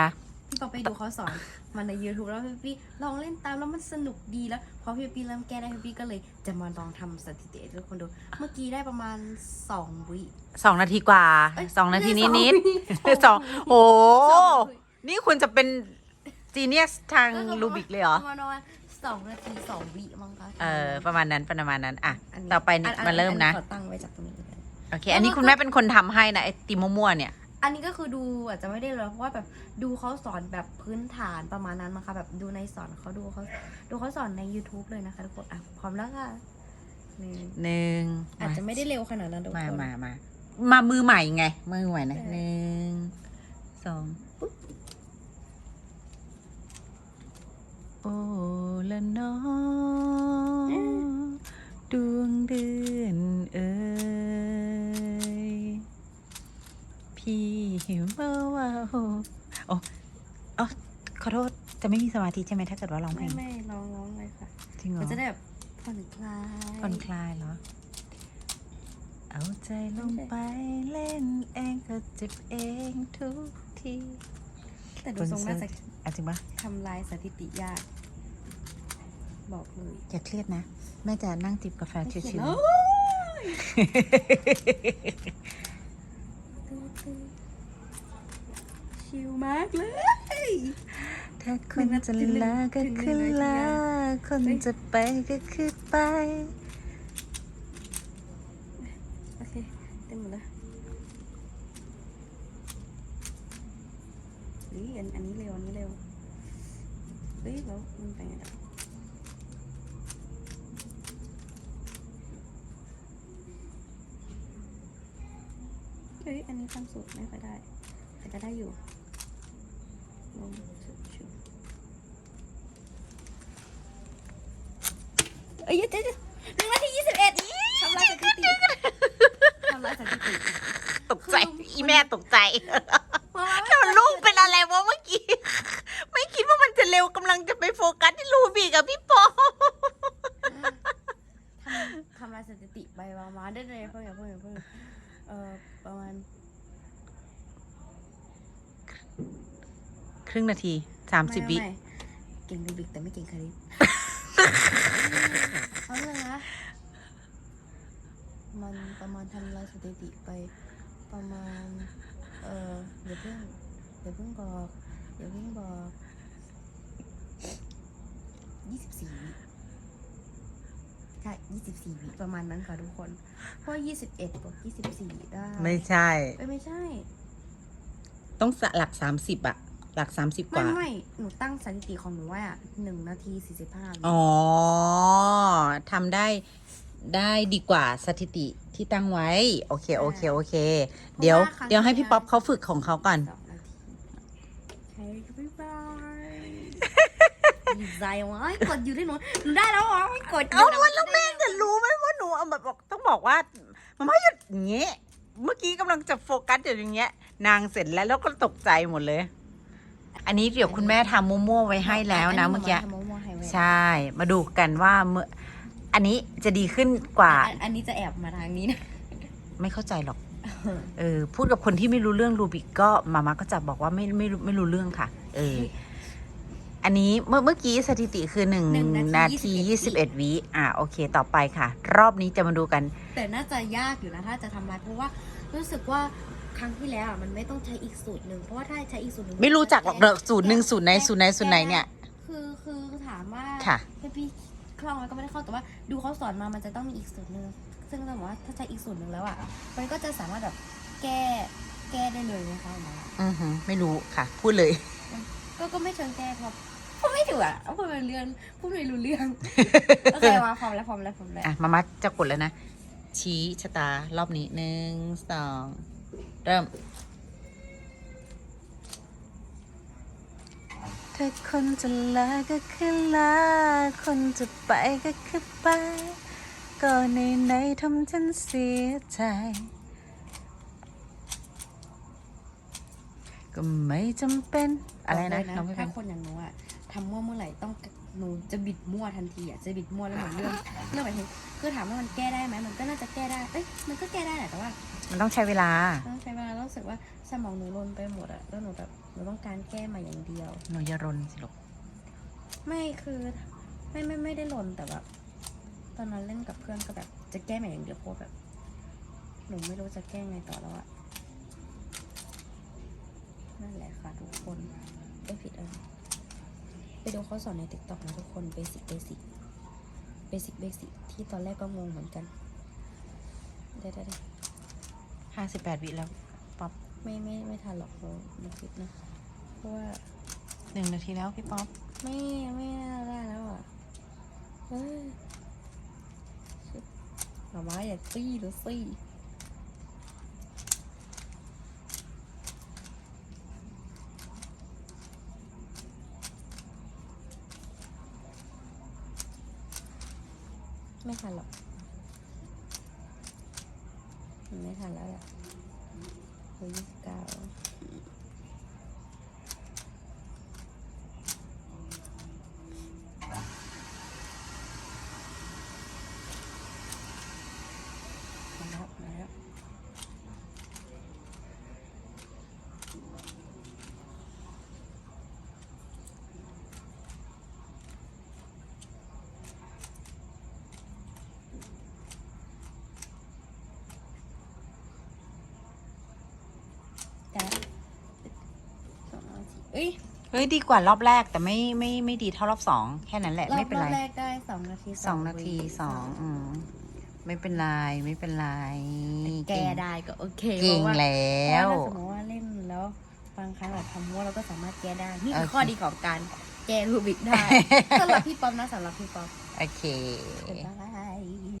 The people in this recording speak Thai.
นะพี่ปอไปดูเขาสอนมันใน YouTube แล้วพี่ปี้ลองเล่นตามแล้วมันสนุกดีแล้วพอพี่ปี้เริ่มแก้ได้พี่ปี้ก็เลยจะมาลองทำสถิติให้ทุกคนดู เมื่อกี้ได้ประมาณสองวิ สองนาทีกว่าเอ้ยสองนาทีนิดไม่นิดใช่สองโอ้สองวิ นี่คุณจะเป็นจีเนียสทางก็คือรูบิกเลยเหรอ ประมาณประมาณสองนาทีสองวิมั้งคะเออ ประมาณนั้นประมาณนั้น อะ นนี้ต่อไปนี่นนมาเริ่มนะ อัขอตั้งไว้จากตรงนี้กันโอเค อันนี้คุณแม่เป็นคนทำให้นะไอติมมั่วๆเนี่ย อันนี้ก็คือดูอาจจะไม่ได้เลยเพราะว่าแบบดูเขาสอนแบบพื้นฐานประมาณนั้นมั้งคะแบบดูในสอนเขาดูเขาดูเขาสอนใน YouTube เลยนะคะทุกคนอะพร้อมแล้วค่ะหนึ่งหนึ่งอาจจะไม่ได้เร็วขนาดนั้นทุกมาคนมามา มามือใหม่ไง มือใหม่นะใช่หนึ่งสองปุ๊บโอ้ละน้องดวงเดือนเอ้ย พี่เมื่อว่าโอ้โอ้เอ๋อขอโทษจะไม่มีสมาธิใช่ไหมถ้าเกิดว่าร้องเพลไม่งไม่ร้องร้องเลยค่ะ จริงเหรอมันจะได้แบบผ่อนคลาย ผ่อนคลายเหรอ เอาใจลงไปเล่นเองก็เจ็บเองทุกทีแต่ดูทรงน่าจะอะจริงปะทำลายสถิติยาก บอกเลยอย่าเครียดนะ แม่จะนั่งจิบกาแฟชิเขียนวโอ้ย ชิลมากเลยๆถ้าคนจะลาก็คือลา คนจะไปก็คือไป โอเค เต็มหมดแล้วเฮ้ยอันอันนี้เร็ว อันนี้เร็วเฮ้ยแล้วมันไปไงต่อเฮ้ย อันนี้ทำสูตรไม่ค่อยได้ แต่ก็ได้อยู่ลงชุบชุบ เอ้ยเดี๋ยวเดี๋ยวเดี๋ยวหนึ่งนาทียี่สิบเอ็ดทำลายสถิติทำลายสถิติ ตกใจ อีแม่ตกใจเพราะว่าแล้วลูกเป็นอะไรวะเมื่อกี้ ไม่คิดว่ามันจะเร็วกำลังจะไปโฟกัสที่รูบีกับพี่ปอทำทำลายสถิติไปประมาณได้เลยเพิ่งอย่าเพิ่งอย่าเพิ่งเอ่อประมาณ ครึ่งนาทีสามสิบวิ ไไเก่งรูบิกแต่ไม่เก่งคณิตเอาเลยนะมันประมาณทำลายสถิติไปประมาณ เออเดี๋ยวเพิ่งเดี๋ยวเพิ่งบอกเดี๋ยวเพิ่งบอกยี่สิบสี่วิใช่ยี่สิบสี่วิประมาณนั้นค่ะทุกคน เพราะยี่สิบเอ็ดบวกยี่สิบสี่ได้ไม่ใช่เอ้ยไม่ใช่ ต้องสะหลักสามสิบอะ หลักสามสิบกไม่ว่า ไม่หนูตั้งสถิติของหนูไว้อะหนึ่งนาทีสี่สิบห้าวิอ๋อทำได้ได้ดีกว่าสถิติที่ตั้งไว้ โอเค โอเค โอเค เดี๋ยว เดี๋ยวให้พี่ป๊อปเขาฝึกของเขาก่อน สองนาทีโอเคบ๊ายบายดีใจวะไอ้กดอยู่ที่หนูหนูได้แล้วเหรอไม่กดยู่เอานะแล้วแม่จะรู้ไหมว่าหนูเอาแบบบอกต้องบอกว่ามันไม่หยุดอย่างเงี้ยเมื่อกี้กำลังจะโฟกัสอยู่อย่างเงี้ย นางเสร็จแล้วแล้วก็ตกใจหมดเลย อันนี้เดี๋ยวคุณแม่ทำมั่วๆไว้ให้แล้วนะเมื่อกี้นนี้หนูาทำมั่วๆให้ไว้ใช่ มาดูกันว่าเมื่อ อันนี้จะดีขึ้นกว่าอันอันนี้จะแอบมาทางนี้นะ ไม่เข้าใจหรอก เออ พูดกับคนที่ไม่รู้เรื่องรูบิกก็มามาก็จะบอกว่าไม่ไม่รู้ไม่รู้เรื่องค่ะ เออ อันนี้เมื่อเมื่อกี้สถิติคือหนึ่งหนึ่งนานาทีทียี่ยี่สิสิบบเอ็เอ็ดดวิอะโอเค ต่อไปค่ะ รอบนี้จะมาดูกัน แต่น่าจะยากอยู่นะถ้าจะทำลายเพราะว่ารู้สึกว่า ครั้งที่แล้วอะมันไม่ต้องใช้อีกสูตรหนึ่งเพราะว่าถ้าใช้อีกสูตรหนึ่งไม่รู้จักหรอกเดอกสูตรหนึ่งสูตรไหนสูตรไหนสูตรไหนเนี่ย คือคือถามว่าค่ะ พี่พี่คล่องแล้วก็ไม่ได้คล่องแต่ว่าดูเขาสอนมามันจะต้องมีอีกสูตรหนึ่งซึ่งต้องบอกว่าถ้าใช้อีกสูตรหนึ่งแล้วอะมันก็จะสามารถแบบแก้แก้ได้เลยนะคะหมออือหือไม่รู้ค่ะ พูดเลย ก็ก็ไม่เชิงแก้ครับพูดไม่ถูกอะพูดไม่รู้เรื่องพูดไม่รู้เรื่องโอเคมาพร้อมแล้วพร้อมแล้วพร้อมแล้วอะมามาจะกดแล้วนะชี้ชะตารอบนี้หนึ่งสอง เริ่ม ถ้าคนจะลาก็คือลา คนจะไปก็คือไป ก็ในในๆทำฉันเสียใจ ก็ไม่จำเป็น อะไรนะบกเลยน้องไม่เป็ถ้านคนอย่างหนูอะทำมั่วเมื่อไหร่ต้องหนูจะบิดมั่วทันทีอะจะบิดมั่วแล้วเหมือนเรื่อง เรื่องแบบนี้คือถามว่ามันแก้ได้ไหมมันก็น่าจะแก้ได้เอ้ยมันก็แก้ได้แหละแต่ว่า มันต้องใช้เวลา ต้องใช้เวลาแล้วรู้สึกว่าสมองหนูรนไปหมดอะแล้วหนูแบบหนูต้องการแก้มาอย่างเดียว หนูอย่ารนสิลูกไม่คือไม่ไม่ไม่ได้หล่นแต่แบบตอนนั้นเล่นกับเพื่อนก็แบบจะแก้มาอย่างเดียวเพราะแบบ หนูไม่รู้จะแก้ไงต่อแล้วอะนั่นแหละค่ะทุกคนไม่ผิดอะไรไปดูเขาสอนในติ๊กต็อกนะทุกคนเบสิกเบสิกเบสิกเบสิกที่ตอนแรกก็งงเหมือนกันเดี๋ยวเดี๋ยวเดี๋ยว ห้าสิบแปดวิแล้วป๊อปไม่ไม่ไม่ทันหรอกเราเราคิดนะเพราะว่าหนึ่งนาทีแล้วพี่ป๊อปไม่ไม่น่าได้แล้วอะเฮ้ยชิบหมาม้าอย่าซี่หรือซี่ไม่ทันหรอกมัน ไม่ทันแล้วแหละเฮ้ยยี่สิบเก้าแล้วมาแล้วแต่สองนาที เอ้ยเฮ้ยดีกว่ารอบแรกแต่ไม่ไม่ไม่ดีเท่ารอบสองแค่นั้นแหละรอบไม่เป็นไรรอบแรกได้สองนาทีสองนาทีวิสองอืมไม่เป็นไรไม่เป็นไรแกได้ก็โอเคเก่งพราะว่าแล้ว เพราะว่าถ้าสมมติว่าเล่นแล้วบางครั้งแบบทำมั่วเราก็สามารถแก้ได้ นี่คือโอเค ข้อดีของการแก้รูบิกได้สำหรับพี่ป๊อปนะสำหรับพี่ป๊อปโอเคบ๊ายบาย